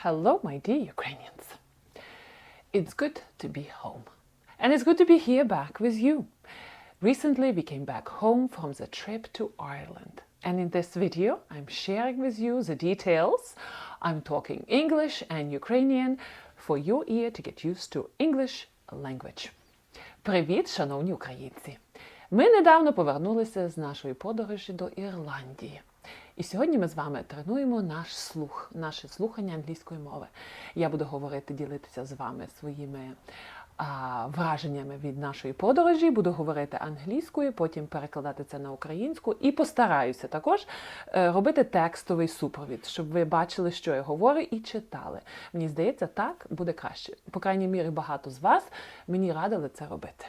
Hello, my dear Ukrainians. It's good to be home. And it's good to be here back with you. Recently, we came back home from the trip to Ireland. And in this video, I'm sharing with you the details. I'm talking English and Ukrainian for your ear to get used to English language. Привіт, шановні українці! Ми недавно повернулися з нашої подорожі до Ірландії. І сьогодні ми з вами тренуємо наш слух, наше слухання англійської мови. Я буду говорити, ділитися з вами своїми а, враженнями від нашої подорожі, буду говорити англійською, потім перекладати це на українську і постараюся також е, робити текстовий супровід, щоб ви бачили, що я говорю, і читали. Мені здається, так буде краще. По крайній мірі, багато з вас мені радили це робити.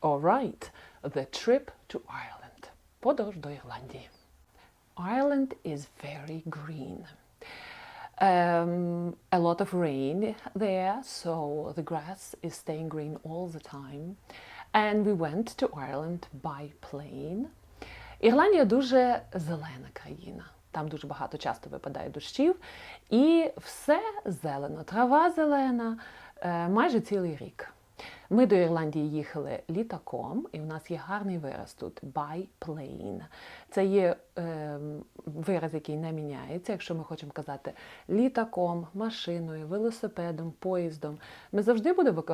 Alright, the trip to Ireland. Подорож до Ірландії. Ireland is very green. Um, a lot of rain there, so the grass is staying green all the time. And we went to Ireland by plane. Ірландія дуже зелена країна. Там дуже багато часто випадає дощів, і все зелено, трава зелена е, майже цілий рік. Ми до Ірландії їхали літаком, і у нас є гарний вираз тут by plane. Це є е, вираз, який не міняється. Якщо ми хочемо казати літаком, машиною, велосипедом, поїздом, ми завжди будемо,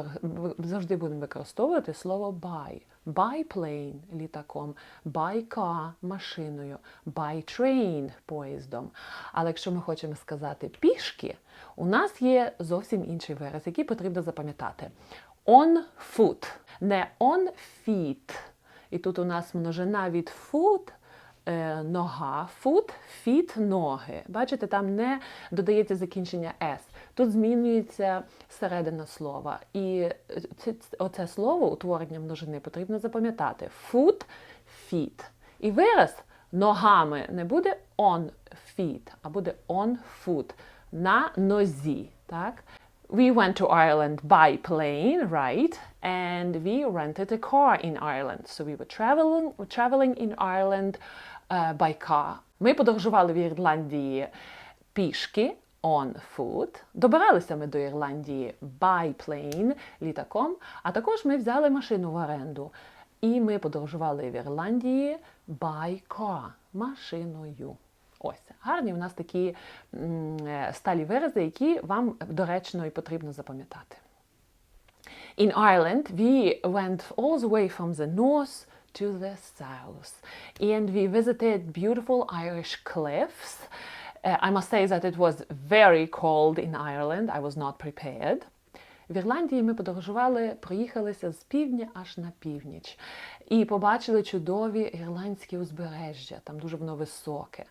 завжди будемо використовувати слово by. By plane літаком, by car машиною, by train поїздом. Але якщо ми хочемо сказати пішки, у нас є зовсім інший вираз, який потрібно запам'ятати. On foot, не on feet. І тут у нас множина від foot, е, нога, foot, feet – ноги. Бачите, там не додається закінчення S. Тут змінюється середина слова. І це, оце слово, утворення множини, потрібно запам'ятати. Foot, feet. І вираз ногами не буде on feet, а буде on foot. На нозі. Так? We went to Ireland by plane, right? And we rented a car in Ireland. So we were traveling, traveling in Ireland uh, by car. Ми подорожували в Ірландії пішки on foot. Добиралися ми до Ірландії by plane, літаком, а також ми взяли машину в оренду. І ми подорожували в Ірландії by car, машиною. Гарні у нас такі сталі вирази, які вам доречно і потрібно запам'ятати. In Ireland, we went all the way from the north to the south. And we visited beautiful Irish cliffs. Uh, I must say that it was very cold in Ireland. I was not prepared. В Ірландії ми подорожували, проїхалися з півдня аж на північ і побачили чудові ірландські узбережжя. Там дуже воно високе.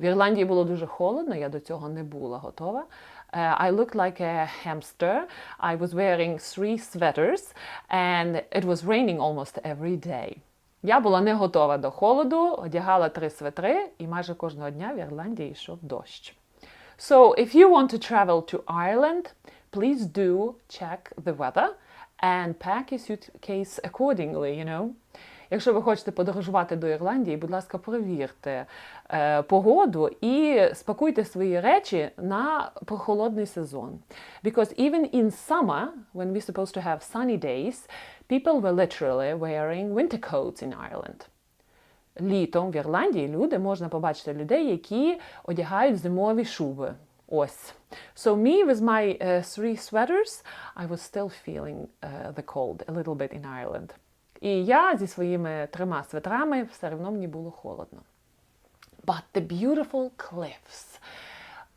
В Ірландії було дуже холодно, я до цього не була готова. Uh, I looked like a hamster. I was wearing three sweaters and it was raining almost every day. Я була не готова до холоду, одягала три светри і майже кожного дня в Ірландії йшов дощ. So if you want to travel to Ireland, please do check the weather and pack your suitcase accordingly, you know. Якщо ви хочете подорожувати до Ірландії, будь ласка, перевірте е, погоду і спакуйте свої речі на прохолодний сезон. Because even in summer, when we're supposed to have sunny days, people were literally wearing winter coats in Ireland. Літом в Ірландії люди можна побачити людей, які одягають зимові шуби. Ось. So me with my uh, three sweaters, I was still feeling uh, the cold a little bit in Ireland. І я зі своїми трьома светрами все одно мені було холодно. But the beautiful cliffs,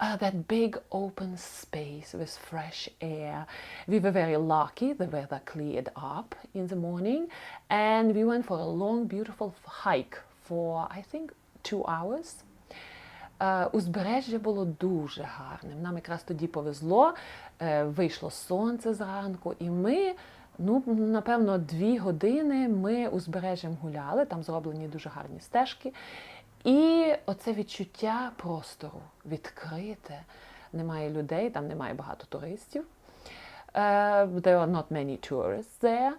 uh, that big open space with fresh air. We were very lucky, the weather cleared up in the morning, and we went for a long, beautiful hike for, I think, two hours. Uh, узбережжя було дуже гарним. Нам якраз тоді повезло, uh, вийшло сонце зранку, і ми Ну, напевно, дві години ми узбережжям гуляли, там зроблені дуже гарні стежки. І оце відчуття простору відкрите. Немає людей, там немає багато туристів. Uh, there are not many tourists there.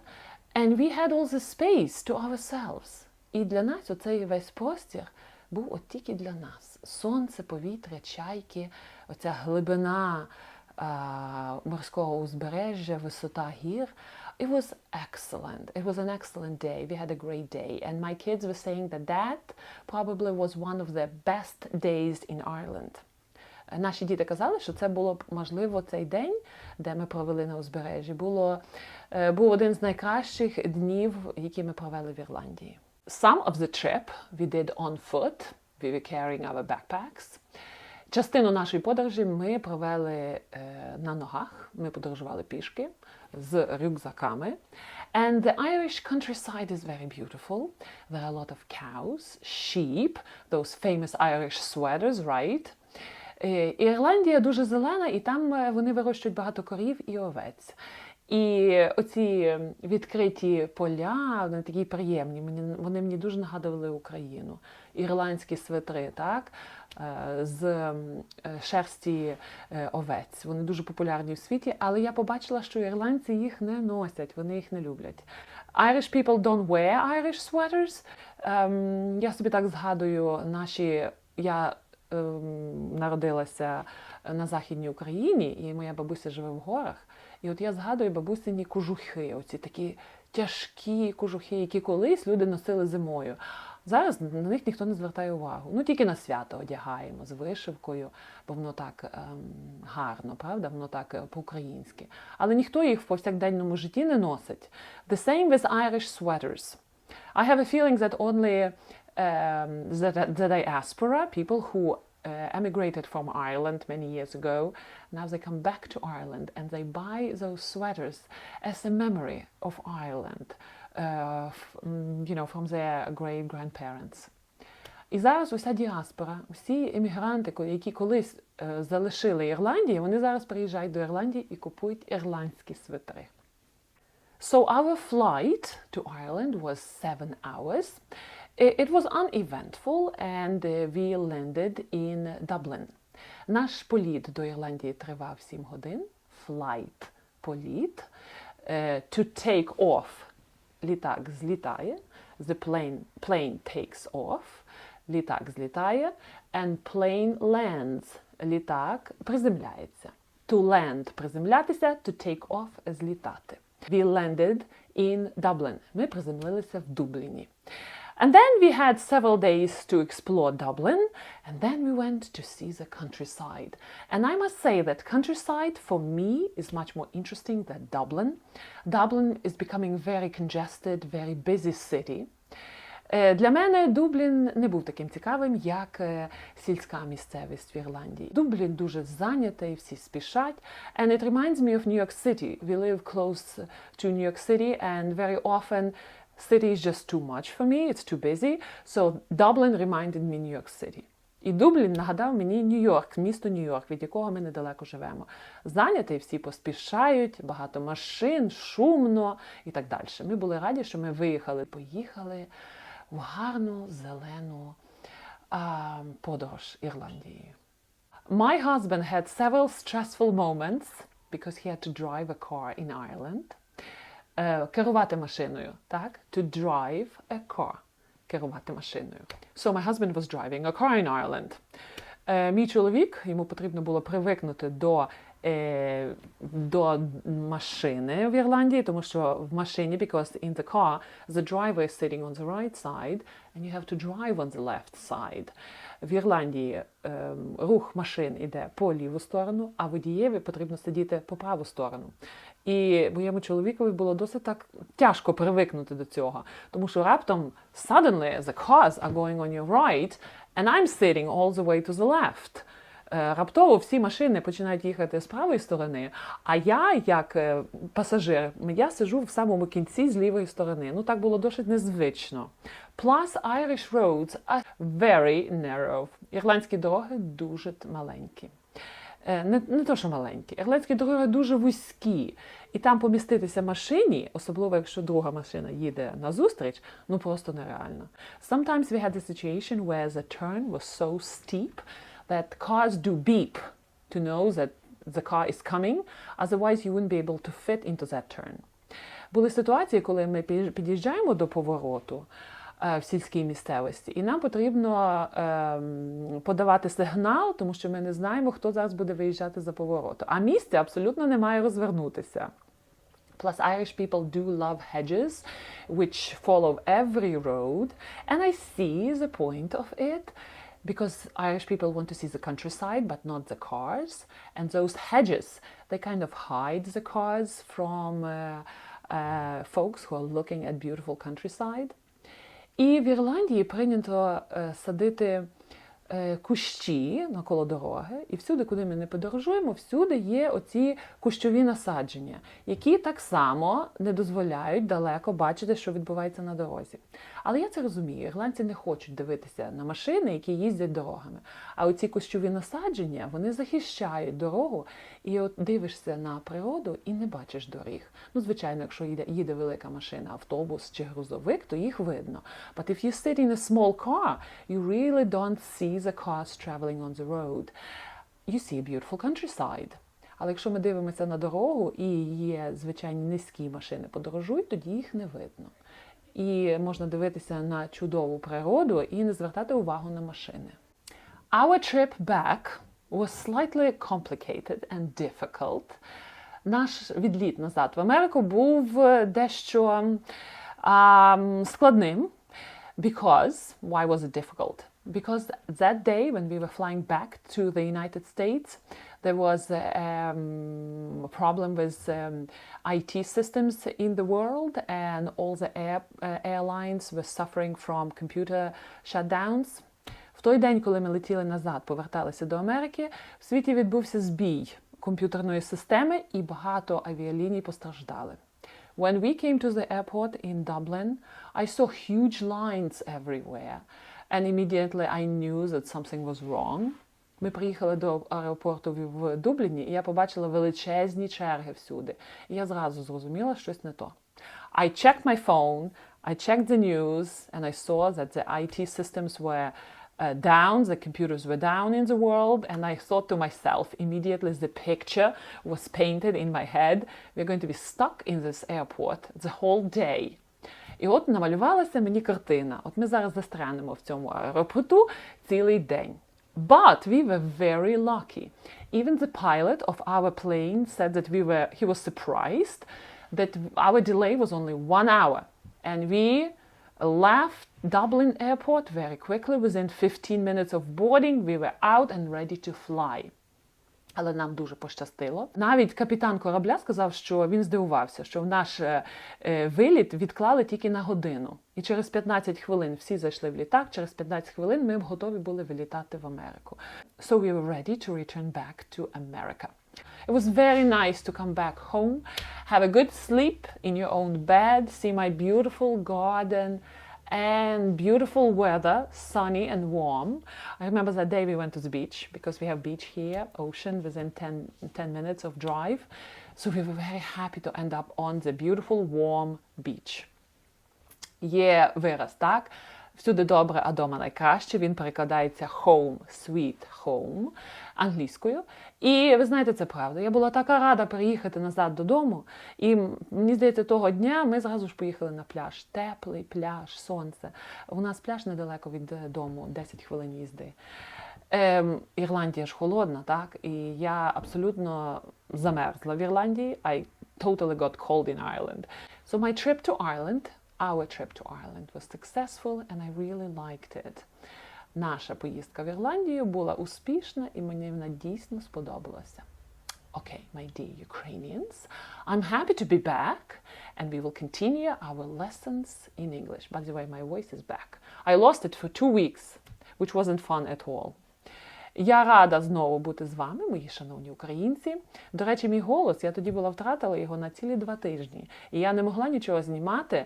And we had all the space to ourselves. І для нас оцей весь простір був от тільки для нас. Сонце, повітря, чайки, оця глибина а, морського узбережжя, висота гір. It was excellent. It was an excellent day. We had a great day. And my kids were saying that that probably was one of the best days in Ireland. Е, Наші діти казали, що це було б можливо цей день, де ми провели на узбережжі, було, е, був один з найкращих днів, які ми провели в Ірландії. Some of the trip we did on foot. We were carrying our backpacks. Частину нашої подорожі ми провели е, на ногах. Ми подорожували пішки з рюкзаками. And the Irish countryside is very beautiful. There are a lot of cows, sheep, those famous Irish sweaters, right? Е, Ірландія дуже зелена, і там е, вони вирощують багато корів і овець. І оці відкриті поля, вони такі приємні. Мені вони мені дуже нагадували Україну. Ірландські свитри, так е, з е, шерсті е, овець. Вони дуже популярні в світі, але я побачила, що ірландці їх не носять, вони їх не люблять. Irish people don't wear Irish sweaters. Ем, я собі так згадую наші. Я ем, народилася на Західній Україні, і моя бабуся живе в горах. І от я згадую бабусині кожухи, оці такі тяжкі кожухи, які колись люди носили зимою. Зараз на них ніхто не звертає увагу. Ну тільки на свято одягаємо з вишивкою, бо воно так ем, гарно, правда? Воно так е, по-українськи. Але ніхто їх в повсякденному житті не носить. The same with Irish sweaters. I have a feeling that only um, the, the diaspora, people who uh, emigrated from Ireland many years ago, now they come back to Ireland and they buy those sweaters as a memory of Ireland, uh, f- mm, you know, from their great grandparents. І зараз уся діаспора, усі емігранти, ко- які колись е, залишили Ірландію, вони зараз приїжджають до Ірландії і купують ірландські свитри. So our flight to Ireland was seven hours. I- It was uneventful and uh, we landed in Dublin. Наш політ до Ірландії тривав 7 годин. Flight – політ. Е, To take off – літак злітає. The plane, plane takes off. Літак злітає. And plane lands – літак приземляється. To land – приземлятися, to take off – злітати. We landed in Dublin. Ми приземлилися в Дубліні. And then we had several days to explore Dublin, and then we went to see the countryside. And I must say that countryside for me is much more interesting than Dublin. Dublin is becoming very congested, very busy city. Е, Для мене Дублін не був таким цікавим, як е, сільська місцевість в Ірландії. Дублін дуже зайнятий, всі спішать. And it reminds me of New York City. We live close to New York City and very often city is just too much for me, it's too busy. So Dublin reminded me New York City. І Дублін нагадав мені Нью-Йорк, місто Нью-Йорк, від якого ми недалеко живемо. Зайнятий, всі поспішають, багато машин, шумно і так далі. Ми були раді, що ми виїхали, поїхали в гарну зелену а, подорож Ірландії. My husband had several stressful moments because he had to drive a car in Ireland. Е, керувати машиною, так? To drive a car. Керувати машиною. So my husband was driving a car in Ireland. Е, мій чоловік, йому потрібно було привикнути до, е, до машини в Ірландії, тому що в машині, because in the car, the driver is sitting on the right side, and you have to drive on the left side. В Ірландії ем, рух машин іде по ліву сторону, а водієві потрібно сидіти по праву сторону. І моєму чоловікові було досить так тяжко привикнути до цього, тому що раптом suddenly the cars are going on your right, and I'm sitting all the way to the left. Е, Раптово всі машини починають їхати з правої сторони, а я, як е, пасажир, я сиджу в самому кінці з лівої сторони. Ну так було досить незвично. Plus, Irish roads are very narrow. Ірландські дороги дуже маленькі. Е, Не, не то, що маленькі. Ірландські дороги дуже вузькі. І там поміститися машині, особливо якщо друга машина їде назустріч, ну просто нереально. Sometimes we had a situation where the turn was so steep that cars do beep to know that the car is coming, otherwise you wouldn't be able to fit into that turn. Були ситуації, коли ми пі- під'їжджаємо до повороту, в сільській місцевості. І нам потрібно ем, подавати сигнал, тому що ми не знаємо, хто зараз буде виїжджати за повороту. А місця абсолютно не має розвернутися. Plus, Irish people do love hedges, which follow every road, and I see the point of it because Irish people want to see the countryside but not the cars. And those hedges, they kind of hide the cars from uh, uh, folks who are looking at beautiful countryside. І в Ірландії прийнято е, садити кущі навколо дороги, і всюди, куди ми не подорожуємо, всюди є оці кущові насадження, які так само не дозволяють далеко бачити, що відбувається на дорозі. Але я це розумію. Ірландці не хочуть дивитися на машини, які їздять дорогами. А оці кущові насадження вони захищають дорогу, і от дивишся на природу і не бачиш доріг. Ну, звичайно, якщо їде, їде велика машина, автобус чи грузовик, то їх видно. But if you sit in a small car, you really don't see the cars traveling on the road. You see a beautiful countryside. Але якщо ми дивимося на дорогу і є звичайні низькі машини подорожують, тоді їх не видно. І можна дивитися на чудову природу і не звертати увагу на машини. Our trip back was slightly complicated and difficult. Наш відліт назад в Америку був дещо а, складним. Because, why was it difficult? Because that day when we were flying back to the United States, there was um, a problem with um, IT systems in the world, and all the air, uh, airlines were suffering from computer shutdowns. В той день, коли ми летіли назад, поверталися до Америки, в світі відбувся збій комп'ютерної системи, і багато авіаліній постраждали. When we came to the airport in Dublin, I saw huge lines everywhere, and immediately I knew that something was wrong. Ми приїхали до аеропорту в в Дубліні, і я побачила величезні черги всюди. І я зразу зрозуміла, що щось не то. I checked my phone, I checked the news, and I saw that the IT systems were uh, down, the computers were down in the world, and I thought to myself immediately the picture was painted in my head. We're going to be stuck in this airport the whole day. І от намалювалася мені картина. От ми зараз застрянемо в цьому аеропорту цілий день. But we were very lucky. Even the pilot of our plane said that we were he was surprised that our delay was only one hour. And we left Dublin airport very quickly. Within 15 minutes of boarding, we were out and ready to fly. Але нам дуже пощастило. Навіть капітан корабля сказав, що він здивувався, що в наш е, е, виліт відклали тільки на годину. І через 15 хвилин всі зайшли в літак. Через 15 хвилин ми готові були вилітати в Америку. So we were ready to return back to America. It was very nice to come back home, have a good sleep in your own bed, see my beautiful garden and beautiful weather, sunny and warm. I remember that day we went to the beach because we have beach here, ocean within 10, 10 minutes of drive. So we were very happy to end up on the beautiful warm beach. Yeah, verrest tag. Всюди добре, а дома найкраще. Він перекладається home, sweet home англійською. І ви знаєте, це правда. Я була така рада переїхати назад додому. І мені здається, того дня ми зразу ж поїхали на пляж. Теплий пляж, сонце. У нас пляж недалеко від дому, 10 хвилин їзди. Ем, Ірландія ж холодна, так? І я абсолютно замерзла в Ірландії. I totally got cold in Ireland. So my trip to Ireland, our trip to Ireland was successful and I really liked it. Наша поїздка в Ірландію була успішна і мені вона дійсно сподобалася. Okay, my dear Ukrainians, I'm happy to be back and we will continue our lessons in English. By the way, my voice is back. I lost it for two weeks, which wasn't fun at all. Я рада знову бути з вами, мої шановні українці. До речі, мій голос, я тоді була втратила його на цілі два тижні. І я не могла нічого знімати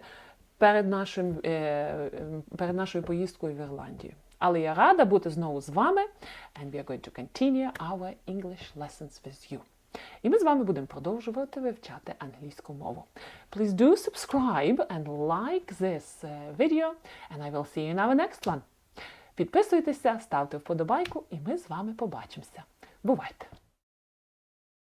перед, нашим, е, перед нашою поїздкою в Ірландію. Але я рада бути знову з вами, and we are going to continue our English lessons with you. І ми з вами будемо продовжувати вивчати англійську мову. Please do subscribe and like this uh, video, and I will see you in our next one. Підписуйтеся, ставте вподобайку, і ми з вами побачимося. Бувайте!